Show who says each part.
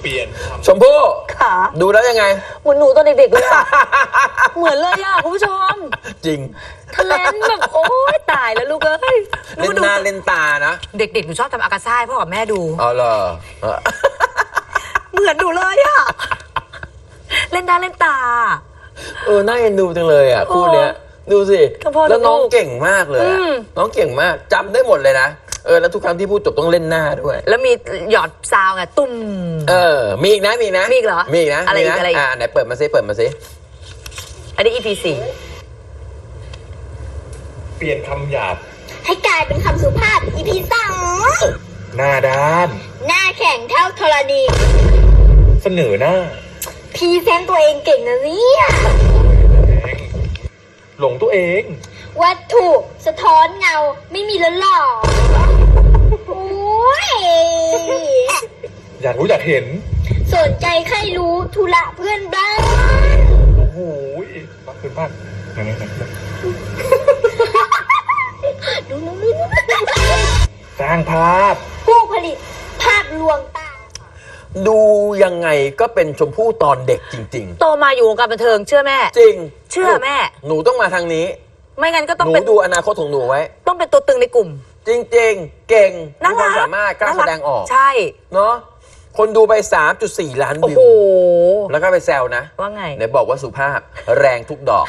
Speaker 1: เปลี่ยนค
Speaker 2: ชมพู่
Speaker 3: ขา
Speaker 2: ดูแล้วยังไง
Speaker 3: เหมือนหนูตอนเด็กๆเลยอะ เหมือนเลยอะคุณผู้ชม
Speaker 2: จริง
Speaker 3: ทะเลนแบบ โอ๊ย ตายแล้วลูกเอ้ย
Speaker 2: เล่นหน้าเล่นตานะ
Speaker 3: เด็กๆหนูชอบทำอากาซ่าให้พ่อกับแม่ดู
Speaker 2: เอาเหรอเออ
Speaker 3: เหมือนหนูเลยอะเล่นหน้าเล่นตา
Speaker 2: เออน่าเอ็นดูจังเลยอะคู่เนี้ยดูสิ
Speaker 3: ทั้งพ่อ
Speaker 2: แล้วน้อง
Speaker 3: ทั้งลูก
Speaker 2: เก่งมากเลยอะ
Speaker 3: อืม
Speaker 2: น้องเก่งมากจำได้หมดเลยนะ เออแล้วทุกครั้งที่พูดจบต้องเล่นหน้าด้วย
Speaker 3: แล้วมีหยอดซาวไงตุ้ม
Speaker 2: เออ มีอีกนะมีอีกนะ
Speaker 3: มีอีกเหรอ
Speaker 2: มีอีกนะ
Speaker 3: อะไรอีก
Speaker 2: มีน
Speaker 3: อะไรอีก
Speaker 2: อ่าไหนเปิดมาซิเปิดมาซิ
Speaker 3: อันนี้ EP สี่ำ
Speaker 1: เปลี่ยนคำหยาบ
Speaker 4: ให้กลายเป็นคำสุภาพ EP สอง
Speaker 1: หน้าด้าน
Speaker 4: หน้าแข็งเท่าธรณี
Speaker 1: เสนอหน้า
Speaker 4: พรีเซนต์ตัวเองเก่งนะเนี่ย
Speaker 1: หลงตัวเอง
Speaker 4: วัตถุสะท้อนเงาไม่มีแล้วหรอ โอ้ย
Speaker 1: อยากรู้อยากเห็น
Speaker 4: สนใจใครรู้ธุระเพื่อนบ้าน
Speaker 1: โอ้โหปักเป็นบ้านยังไงนะ
Speaker 4: ดูนู่นนู่นนู่น
Speaker 1: สร้างภาพ
Speaker 4: ผู้ผลิตภาพลวงตา
Speaker 2: ดูยังไงก็เป็นชมพู่ตอนเด็กจริง
Speaker 3: โตมาอยู่วงการบันเทิงเชื่อแม่
Speaker 2: ๆ จริง
Speaker 3: เชื่อแม่
Speaker 2: หนูต้องมาทางนี้
Speaker 3: ไม่งั้นก็ต้อ
Speaker 2: ห
Speaker 3: ง
Speaker 2: นู
Speaker 3: เป็น
Speaker 2: ดูอนาคตของหนูไว้
Speaker 3: ต้องเป็นตัวตึงในกลุ่ม
Speaker 2: จริงๆ เก่งมี
Speaker 3: น่า
Speaker 2: ควา
Speaker 3: รั
Speaker 2: ม
Speaker 3: ก
Speaker 2: สามารถกล้าแสดงออก
Speaker 3: ใช่
Speaker 2: เนาะคนดูไป 3.4 ล้าน
Speaker 3: โอ้
Speaker 2: วิ
Speaker 3: โห
Speaker 2: ว แล้วก็ไปแซวนะ
Speaker 3: ว่าไง
Speaker 2: ไหนบอกว่าสุภาพแรงทุกดอก